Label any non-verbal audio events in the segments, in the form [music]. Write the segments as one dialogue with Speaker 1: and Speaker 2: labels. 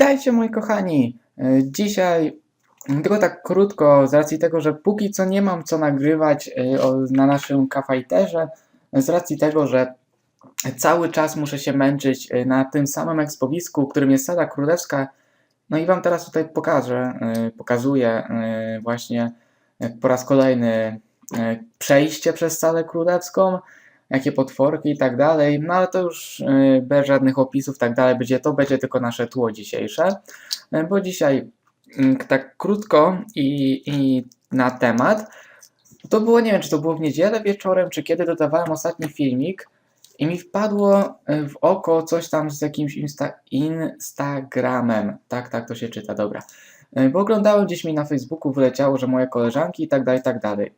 Speaker 1: Witajcie moi kochani. E, Dzisiaj tylko tak krótko, z racji tego, że póki co nie mam co nagrywać e, na naszym kafajterze, z racji tego, że cały czas muszę się męczyć e, na tym samym ekspowisku, którym jest Sala Królewska. No i wam teraz tutaj pokażę, pokazuję właśnie po raz kolejny przejście przez Salę Królewską, jakie potworki i tak dalej, no ale to już e, bez żadnych opisów tak dalej, będzie to będzie tylko nasze tło dzisiejsze, E, bo dzisiaj mm, tak krótko i, i na temat, to było, nie wiem, czy to było w niedzielę wieczorem, czy kiedy dodawałem ostatni filmik i mi wpadło w oko coś tam z jakimś insta Instagramem, tak, tak to się czyta, dobra, bo oglądałem gdzieś mi na Facebooku, wyleciało, że moje koleżanki i tak dalej, i tak dalej.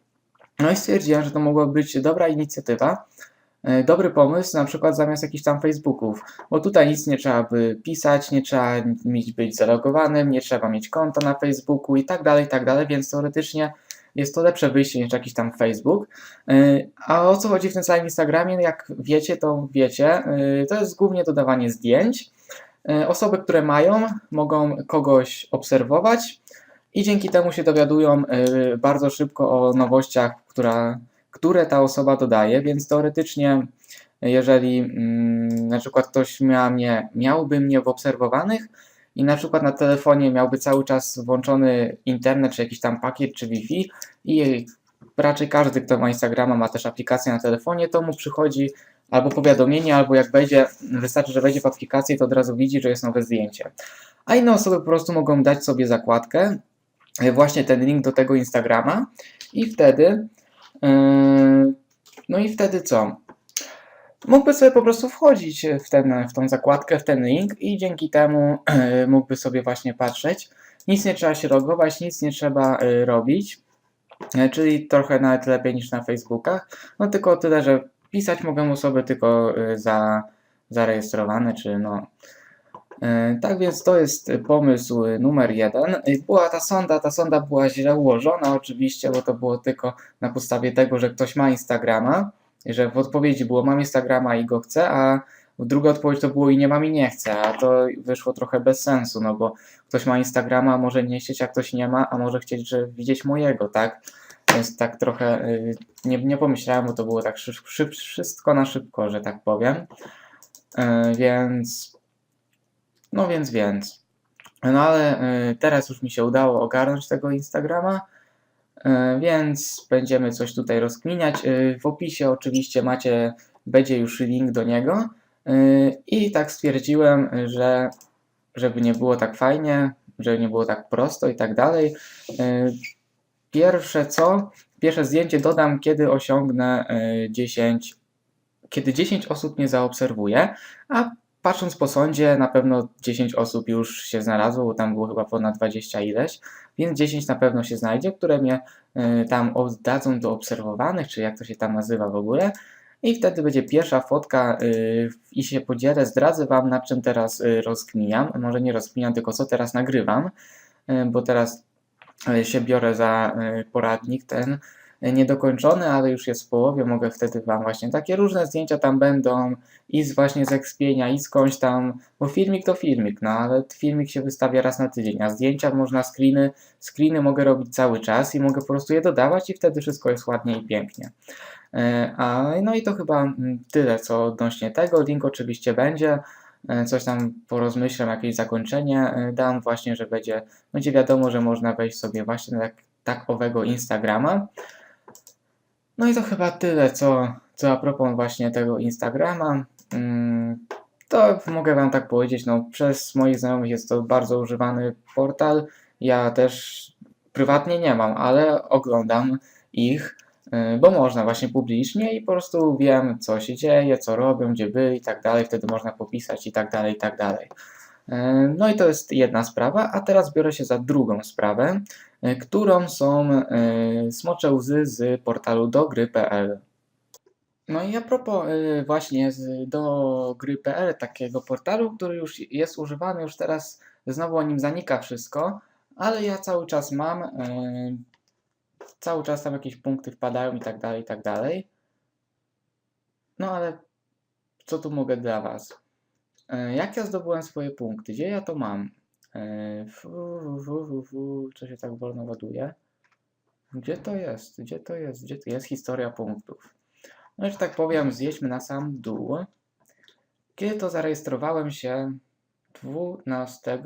Speaker 1: No i stwierdziłem, że to mogła być dobra inicjatywa, e, dobry pomysł, na przykład zamiast jakichś tam Facebooków, bo tutaj nic nie trzeba by pisać, nie trzeba mieć być zalogowanym, nie trzeba mieć konta na Facebooku i tak dalej, i tak dalej, więc teoretycznie jest to lepsze wyjście niż jakiś tam Facebook. E, A o co chodzi w tym całym Instagramie? Jak wiecie, to wiecie, e, to jest głównie dodawanie zdjęć. Osoby, które mają, mogą kogoś obserwować i dzięki temu się dowiadują e, bardzo szybko o nowościach, która, które ta osoba dodaje, więc teoretycznie jeżeli mm, na przykład ktoś miał mnie, miałby mnie w obserwowanych i na przykład na telefonie miałby cały czas włączony internet, czy jakiś tam pakiet, czy Wi-Fi i raczej każdy, kto ma Instagrama, ma też aplikację na telefonie, to mu przychodzi albo powiadomienie, albo jak wejdzie, wystarczy, że wejdzie w aplikację, to od razu widzi, że jest nowe zdjęcie. A inne osoby po prostu mogą dać sobie zakładkę, właśnie ten link do tego Instagrama i wtedy, yy, no i wtedy co? Mógłby sobie po prostu wchodzić w, ten, w tą zakładkę, w ten link i dzięki temu e, mógłby sobie właśnie patrzeć. Nic nie trzeba się logować, nic nie trzeba e, robić, e, czyli trochę nawet lepiej niż na Facebookach. No tylko tyle, że pisać mogą osoby tylko e, za, zarejestrowane, czy no. E, Tak więc to jest pomysł numer jeden. E, Była ta sonda, ta sonda była źle ułożona oczywiście, bo to było tylko na podstawie tego, że ktoś ma Instagrama, że w odpowiedzi było mam Instagrama i go chcę, a druga odpowiedź to było i nie mam i nie chcę, a to wyszło trochę bez sensu, no bo ktoś ma Instagrama, może nie chcieć, a ktoś nie ma, a może chcieć, że widzieć mojego, tak? Więc tak trochę y, nie, nie pomyślałem, bo to było tak szyb, szyb, wszystko na szybko, że tak powiem. Y, Więc, no więc, więc. No ale y, teraz już mi się udało ogarnąć tego Instagrama, y, więc będziemy coś tutaj rozkminiać. Y, W opisie oczywiście macie, będzie już link do niego. I tak stwierdziłem, że żeby nie było tak fajnie, żeby nie było tak prosto i tak dalej. Pierwsze co? Pierwsze zdjęcie dodam, kiedy osiągnę y, 10, kiedy 10 osób mnie zaobserwuje, a patrząc po sądzie, na pewno 10 osób już się znalazło, bo tam było chyba ponad 20 ileś, więc 10 na pewno się znajdzie, które mnie y, tam oddadzą do obserwowanych, czy jak to się tam nazywa w ogóle. I wtedy będzie pierwsza fotka y, i się podzielę, zdradzę Wam, nad czym teraz y, rozkminiam. Może nie rozkminiam, tylko co teraz nagrywam, y, bo teraz się biorę za poradnik ten niedokończony, ale już jest w połowie. Mogę wtedy Wam właśnie takie różne zdjęcia tam będą i z właśnie z ekspienia, i skądś tam, bo filmik to filmik, no ale filmik się wystawia raz na tydzień, a zdjęcia można screeny, screeny mogę robić cały czas i mogę po prostu je dodawać i wtedy wszystko jest ładnie i pięknie. E, A, no i to chyba mm, tyle, co odnośnie tego. Link oczywiście będzie. E, Coś tam porozmyślam, jakieś zakończenie e, dam właśnie, że będzie, będzie wiadomo, że można wejść sobie właśnie na tak, Instagrama. No i to chyba tyle, co, co a propos właśnie tego Instagrama. Mm, To mogę Wam tak powiedzieć, no przez moich znajomych jest to bardzo używany portal. Ja też prywatnie nie mam, ale oglądam ich, y, bo można właśnie publicznie i po prostu wiem, co się dzieje, co robią, gdzie byli i tak dalej. Wtedy można popisać i tak dalej, i tak dalej. Y, No i to jest jedna sprawa, a teraz biorę się za drugą sprawę, y, którą są y, smocze łzy z portalu dogry.pl. No i a propos właśnie z, do gry.pl, takiego portalu, który już jest używany, już teraz znowu o nim zanika wszystko, ale ja cały czas mam, cały czas tam jakieś punkty wpadają i tak dalej, i tak dalej. No ale co tu mogę dla Was? Y, Jak ja zdobyłem swoje punkty? Gdzie ja to mam? Fu, co się tak wolno ładuje? Gdzie to jest? Gdzie to jest? Gdzie to jest historia punktów? No, że tak powiem, zjedźmy na sam dół. Kiedy to zarejestrowałem się 12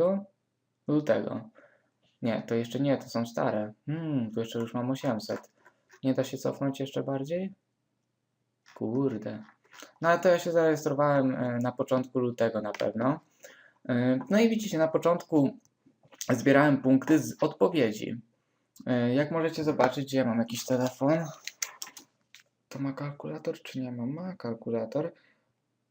Speaker 1: lutego. Nie, to jeszcze nie, to są stare. Hmm, tu jeszcze już mam 800. Nie da się cofnąć jeszcze bardziej? Kurde. No ale to ja się zarejestrowałem e, na początku lutego na pewno. E, No i widzicie, na początku zbierałem punkty z odpowiedzi. E, Jak możecie zobaczyć, ja mam jakiś telefon. To ma kalkulator, czy nie ma? Ma kalkulator.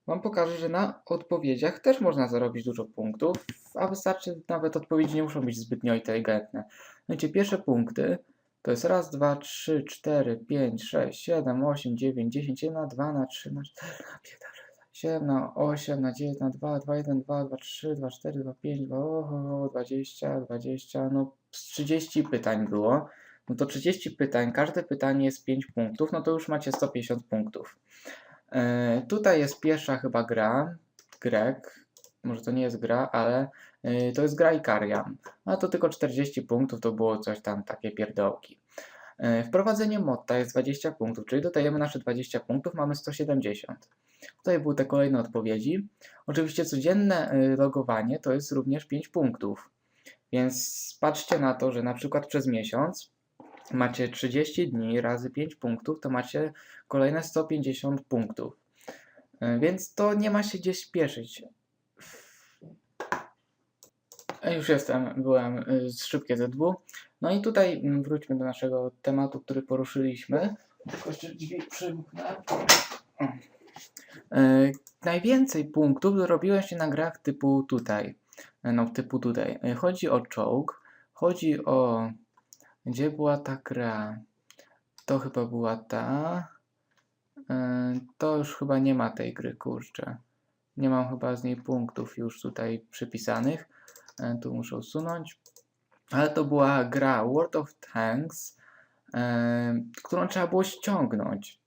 Speaker 1: Wam pokażę, że na odpowiedziach też można zarobić dużo punktów, a wystarczy nawet odpowiedzi nie muszą być zbytnio inteligentne. Wiecie, pierwsze punkty to jest raz, dwa, trzy, cztery, pięć, sześć, siedem, osiem, dziewięć, dziesięć, jeden na dwa, na trzy, na cztery, na pięć, siedem, na osiem, na dziewięć, na dwa, dwa, jeden, dwa, dwa, trzy, dwa, cztery, dwa, pięć, dwa, oho, dwadzieścia, dwadzieścia, no z 30 pytań było. No to 30 pytań, każde pytanie jest 5 punktów, no to już macie 150 punktów. E, tutaj jest pierwsza chyba gra, Grek, może to nie jest gra, ale to jest gra Ikaria. A to tylko 40 punktów, to było coś tam, takie pierdołki. E, Wprowadzenie motta jest 20 punktów, czyli dodajemy nasze 20 punktów, mamy 170. Tutaj były te kolejne odpowiedzi. Oczywiście codzienne e, logowanie to jest również 5 punktów. Więc patrzcie na to, że na przykład przez miesiąc macie 30 dni razy 5 punktów, to macie kolejne 150 punktów. Więc to nie ma się gdzie śpieszyć. E, Już jestem, byłem y, z szybkie ZW. No i tutaj mm, wróćmy do naszego tematu, który poruszyliśmy. Tylko jeszcze drzwi przymknę. E, Najwięcej punktów dorobiłem się na grach typu tutaj. E, No, typu tutaj. Chodzi o czołg, chodzi o... Gdzie była ta gra? To chyba była ta. To już chyba nie ma tej gry, kurczę. Nie mam chyba z niej punktów już tutaj przypisanych. E, Tu muszę usunąć. Ale to była gra World of Tanks, e, którą trzeba było ściągnąć.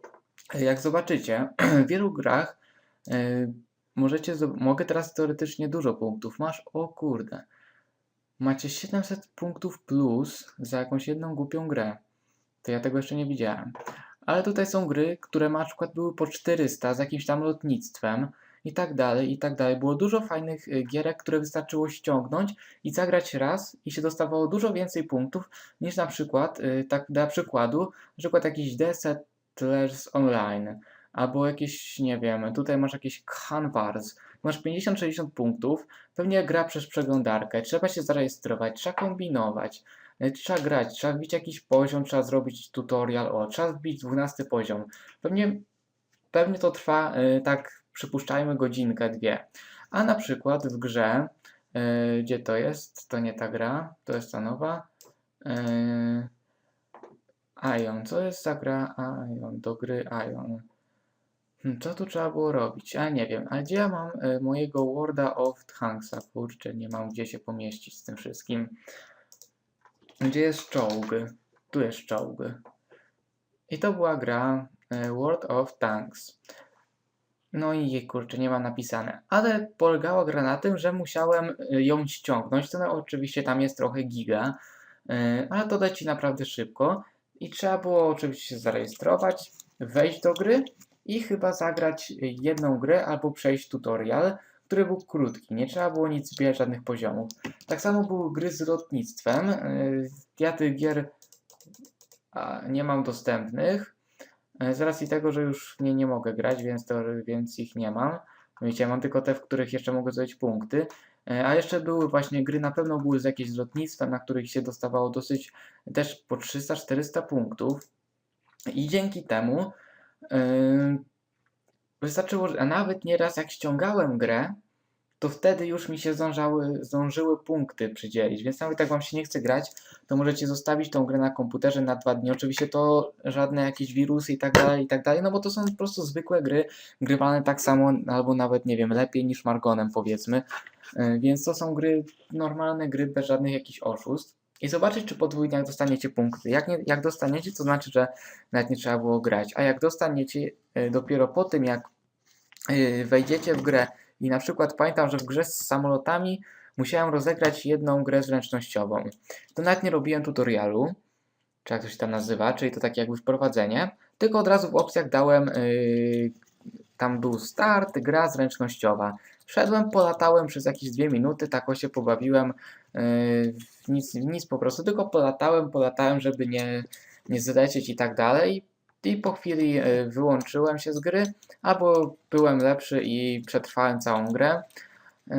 Speaker 1: Jak zobaczycie, [clears throat] w wielu grach e, możecie, mogę teraz teoretycznie dużo punktów. Masz, o kurde, macie 700 punktów plus za jakąś jedną głupią grę. To ja tego jeszcze nie widziałem. Ale tutaj są gry, które na przykład były po 400 z jakimś tam lotnictwem i tak dalej, i tak dalej. Było dużo fajnych y, gierek, które wystarczyło ściągnąć i zagrać raz i się dostawało dużo więcej punktów niż na przykład, y, tak dla przykładu, na przykład jakiś The Settlers Online albo jakieś, nie wiem, tutaj masz jakieś Canvas, masz 50-60 punktów, pewnie gra przez przeglądarkę, trzeba się zarejestrować, trzeba kombinować, y, trzeba grać, trzeba wbić jakiś poziom, trzeba zrobić tutorial, o, trzeba wbić 12 poziom. Pewnie, pewnie to trwa y, tak, przypuszczajmy, godzinkę, dwie. A na przykład w grze, y, gdzie to jest, to nie ta gra, to jest ta nowa, y, Ion, co jest za gra Ion, do gry Ion? Hmm, Co tu trzeba było robić? A nie wiem, a gdzie ja mam y, mojego Worda of Tanksa? Kurczę, nie mam gdzie się pomieścić z tym wszystkim. Gdzie jest czołg? Tu jest czołg. I to była gra y, World of Tanks. No i jej, kurczę, nie ma napisane. Ale polegała gra na tym, że musiałem y, ją ściągnąć. To no, oczywiście tam jest trochę giga, y, ale to leci naprawdę szybko. I trzeba było oczywiście zarejestrować, wejść do gry i chyba zagrać jedną grę albo przejść tutorial, który był krótki. Nie trzeba było nic zbierać, żadnych poziomów. Tak samo były gry z lotnictwem. Y, Ja tych gier nie mam dostępnych. Y, Z racji tego, że już nie nie mogę grać, więc, to, więc ich nie mam. Wiecie, mam tylko te, w których jeszcze mogę zdobyć punkty. Y, A jeszcze były właśnie gry, na pewno były z jakieś z lotnictwa, na których się dostawało dosyć też po 300-400 punktów. I dzięki temu Yy, wystarczyło, a nawet nieraz jak ściągałem grę, to wtedy już mi się zdążały, zdążyły punkty przydzielić, więc nawet jak wam się nie chce grać, to możecie zostawić tą grę na komputerze na dwa dni. Oczywiście to żadne jakieś wirusy i tak dalej, i tak dalej, no bo to są po prostu zwykłe gry, grywane tak samo, albo nawet, nie wiem, lepiej niż Margonem powiedzmy, Yy, więc to są gry, normalne gry bez żadnych jakichś oszustw. I zobaczyć, czy podwójnie jak dostaniecie punkty. Jak, nie, jak dostaniecie, to znaczy, że nawet nie trzeba było grać. A jak dostaniecie y, dopiero po tym, jak y, wejdziecie w grę i na przykład pamiętam, że w grze z samolotami musiałem rozegrać jedną grę zręcznościową. To nawet nie robiłem tutorialu, czy jak to się tam nazywa, czyli to takie jakby wprowadzenie, tylko od razu w opcjach dałem, yy, tam był start, gra zręcznościowa. Wszedłem, polatałem przez jakieś dwie minuty, tak się pobawiłem, yy, nic, nic po prostu, tylko polatałem, polatałem, żeby nie, nie zlecieć i tak dalej. I po chwili yy, wyłączyłem się z gry, albo byłem lepszy i przetrwałem całą grę, yy,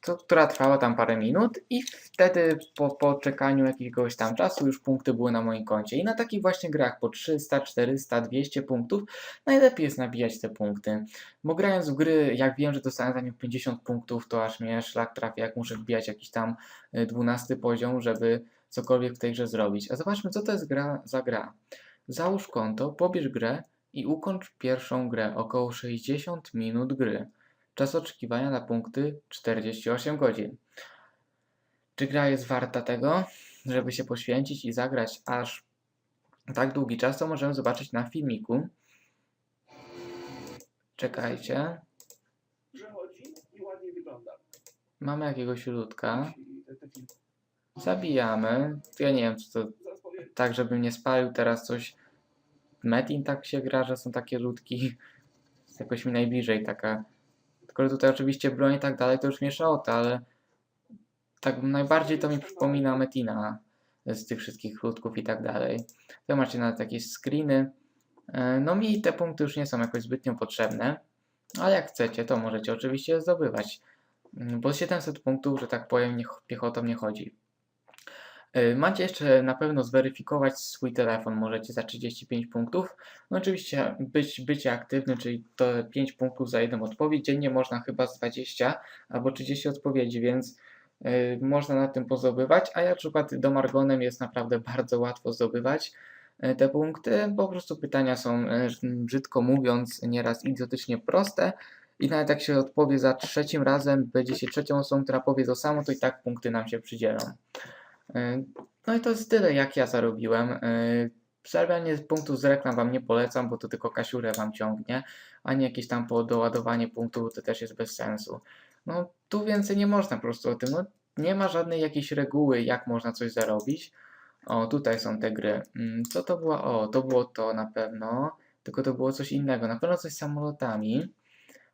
Speaker 1: to, która trwała tam parę minut i wtedy po, po czekaniu jakiegoś tam czasu już punkty były na moim koncie. I na takich właśnie grach po 300, 400, 200 punktów najlepiej jest nabijać te punkty. Bo grając w gry, jak wiem, że dostanę za nie 50 punktów, to aż mnie szlak trafia, jak muszę wbijać jakiś tam y, 12 poziom, żeby cokolwiek w tej grze zrobić. A zobaczmy, co to jest gra za gra. Załóż konto, pobierz grę i ukończ pierwszą grę. Około 60 minut gry. Czas oczekiwania na punkty 48 godzin. Czy gra jest warta tego, żeby się poświęcić i zagrać aż tak długi czas, to możemy zobaczyć na filmiku. Czekajcie.
Speaker 2: Przechodzi i ładnie wygląda.
Speaker 1: Mamy jakiegoś ludka. Zabijamy. Ja nie wiem, co to tak, żebym nie spalił teraz coś. Metin tak się gra, że są takie ludki. Jakoś mi najbliżej taka. Tylko że tutaj oczywiście broń i tak dalej, to już mnie szałota, ale tak najbardziej to mi przypomina Metina z tych wszystkich ludków i tak dalej. To macie nawet jakieś screeny. E, No mi te punkty już nie są jakoś zbytnio potrzebne, ale jak chcecie, to możecie oczywiście zdobywać. Mm, Bo 700 punktów, że tak powiem, nie, piechotą nie chodzi. Y, Macie jeszcze na pewno zweryfikować swój telefon, możecie za 35 punktów. No oczywiście być, bycie aktywny, czyli to 5 punktów za jedną odpowiedź. Dziennie można chyba z 20 albo 30 odpowiedzi, więc y, można na tym pozdobywać. A ja na przykład domargonem jest naprawdę [laughs] bardzo łatwo zdobywać y, te punkty. Po prostu pytania są, brzydko mówiąc, nieraz idiotycznie proste. I nawet jak się odpowie za trzecim razem, będzie się trzecią osobą, która powie to samo, to i tak punkty nam się przydzielą. Y, No i to jest tyle, jak ja zarobiłem. Y, Przerabianie punktów z reklam Wam nie polecam, bo to tylko kasiurę Wam ciągnie, a nie jakieś tam po doładowanie punktów, to też jest bez sensu. No tu więcej nie można po prostu o tym. No, nie ma żadnej jakiejś reguły, jak można coś zarobić. O, tutaj są te gry. Mm, Co to było? O, to było to na pewno, tylko to było coś innego. Na pewno coś z samolotami.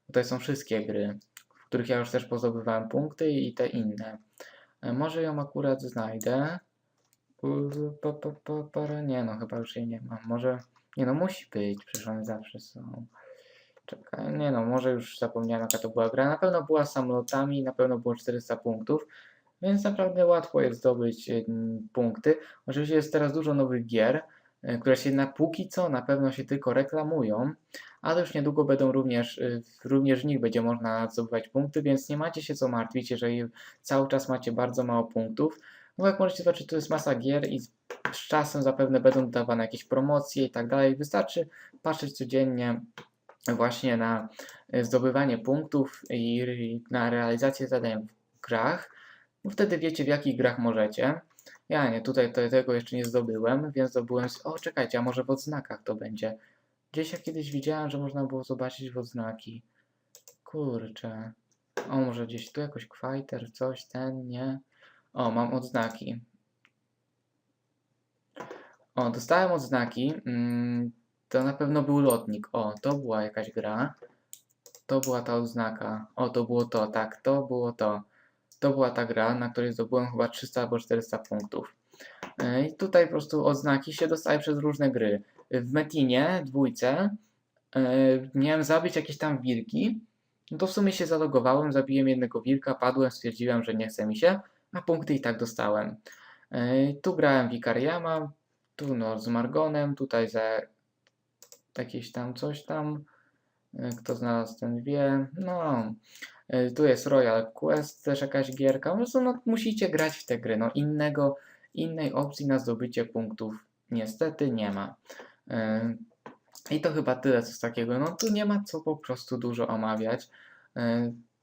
Speaker 1: Tutaj są wszystkie gry, w których ja już też pozobywałem punkty i te inne. E, Może ją akurat znajdę. Nie no, chyba już jej nie mam. Może. Nie no, musi być, przecież one zawsze są. Czekaj, nie no, może już zapomniałem jaka to była gra. Na pewno była samolotami, na pewno było 400 punktów, więc naprawdę łatwo jest zdobyć mm, punkty. Oczywiście jest teraz dużo nowych gier, e, które się na póki co na pewno się tylko reklamują, ale już niedługo będą również, y, również w nich będzie można zdobywać punkty, więc nie macie się co martwić, jeżeli cały czas macie bardzo mało punktów. No jak możecie zobaczyć, to jest masa gier i z czasem zapewne będą dodawane jakieś promocje i tak dalej. Wystarczy patrzeć codziennie właśnie na y, zdobywanie punktów i na realizację zadań w grach. Bo wtedy wiecie, w jakich grach możecie. Ja nie, tutaj tego jeszcze nie zdobyłem, więc zdobyłem. O, czekajcie, a może w odznakach to będzie. Gdzieś ja kiedyś widziałem, że można było zobaczyć w odznaki. Kurczę. O, może gdzieś tu jakoś kwajter, coś, ten, nie. O, mam odznaki. O, dostałem odznaki. Mm, to na pewno był lotnik. O, to była jakaś gra. To była ta odznaka. O, to było to, tak, to było to. To była ta gra, na której zdobyłem chyba 300 albo 400 punktów. E, I tutaj po prostu odznaki się dostaje przez różne gry. W Metinie, dwójce, e, miałem zabić jakieś tam wilki. No to w sumie się zalogowałem, zabiłem jednego wilka, padłem, stwierdziłem, że nie chce mi się, a punkty i tak dostałem. E, Tu grałem Wikariama, tu no z Margonem, tutaj za jakieś tam coś tam. E, Kto znalazł, ten wie. No, e, tu jest Royal Quest, też jakaś gierka. Po prostu no, musicie grać w te gry. No, innego, innej opcji na zdobycie punktów niestety nie ma. E, I to chyba tyle coś takiego. No tu nie ma co po prostu dużo omawiać.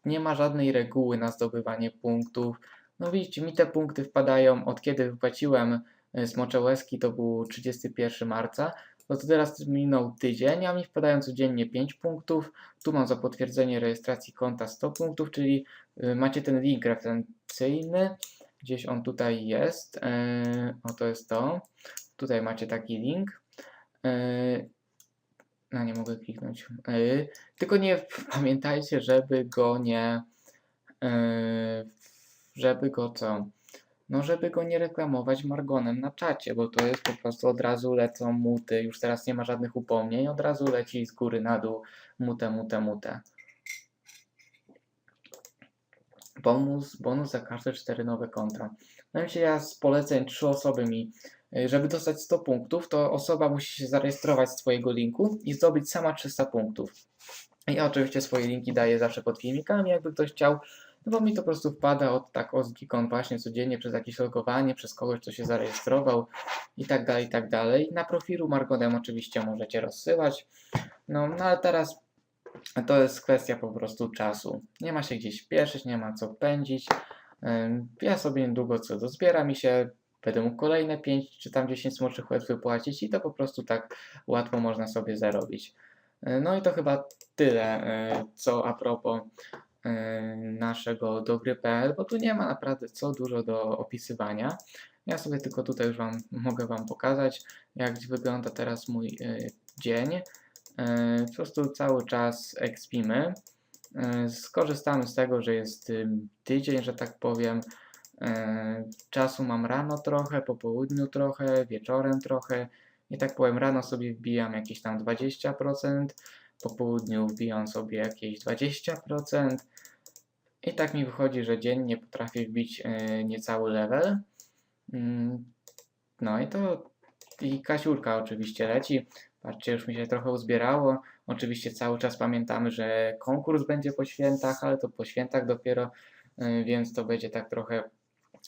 Speaker 1: Nie ma żadnej reguły na zdobywanie punktów. No widzicie, mi te punkty wpadają od kiedy wypłaciłem Smocze Łezki, to był 31 marca. No to teraz minął tydzień, a mi wpadają codziennie 5 punktów. Tu mam za potwierdzenie rejestracji konta 100 punktów, czyli y, macie ten link referencyjny. Gdzieś on tutaj jest. Yy, o, to jest to. Tutaj macie taki link. Yy, no nie mogę kliknąć. Yy, tylko nie [laughs] pamiętajcie, żeby go nie. Żeby go co? No, żeby go nie reklamować Margonem na czacie, bo to jest po prostu od razu lecą muty. Już teraz nie ma żadnych upomnień, od razu leci z góry na dół mutę, mutę, mutę. Bonus, bonus za każde cztery nowe konta. No i ja z poleceń trzy osoby mi, y, żeby dostać 100 punktów, to osoba musi się zarejestrować z Twojego linku i zdobyć sama 300 punktów. Ja oczywiście swoje linki daję zawsze pod filmikami, jakby ktoś chciał, no bo mi to po prostu wpada od tak od właśnie codziennie przez jakieś logowanie, przez kogoś, kto się zarejestrował i tak dalej, i tak dalej. Na profilu Margonem oczywiście możecie rozsyłać. No, no ale teraz to jest kwestia po prostu czasu. Nie ma się gdzie śpieszyć, nie ma co pędzić. Ja sobie niedługo co dozbiera mi się, będę mógł kolejne 5 czy tam 10 smoczych łez wypłacić i to po prostu tak łatwo można sobie zarobić. Yy, No i to chyba tyle, yy, co a propos naszego dogry.pl, bo tu nie ma naprawdę co dużo do opisywania. Ja sobie tylko tutaj już wam, [laughs] mogę Wam pokazać, jak wygląda teraz mój yy, dzień. Yy, Po prostu cały czas ekspimy. Yy, Skorzystamy z tego, że jest ym, tydzień, że tak powiem. Czasu mam rano trochę, po południu trochę, wieczorem trochę. I tak powiem, rano sobie wbijam jakieś tam 20%, po południu wbijam sobie jakieś 20%. I tak mi wychodzi, że dziennie potrafię wbić yy, niecały level. Mm, No i to i Kasiulka oczywiście leci. Patrzcie, już mi się trochę uzbierało. Oczywiście cały czas pamiętamy, że konkurs będzie po świętach, ale to po świętach dopiero, yy, więc to będzie tak trochę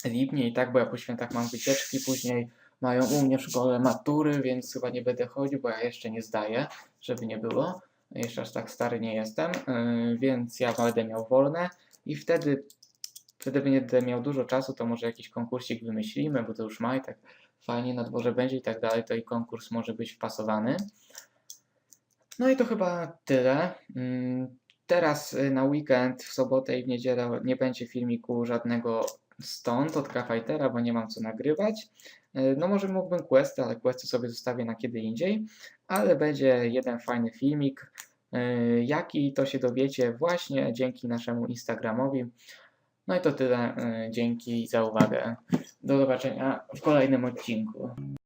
Speaker 1: lipnie i tak, bo ja po świętach mam wycieczki, później mają u mnie w szkole matury, więc chyba nie będę chodził, bo ja jeszcze nie zdaję, żeby nie było. Jeszcze aż tak stary nie jestem, yy, więc ja będę miał wolne i wtedy, wtedy będę miał dużo czasu, to może jakiś konkursik wymyślimy, bo to już maj, tak fajnie na dworze będzie i tak dalej, to i konkurs może być wpasowany. No i to chyba tyle. Mm, Teraz y, na weekend, w sobotę i w niedzielę nie będzie filmiku żadnego stąd od K-Fightera, bo nie mam co nagrywać. Y, No może mógłbym questy, ale questy sobie zostawię na kiedy indziej, ale będzie jeden fajny filmik. Y, Jaki to się dowiecie właśnie dzięki naszemu Instagramowi. No i to tyle. y, Dzięki za uwagę. Do zobaczenia w kolejnym odcinku.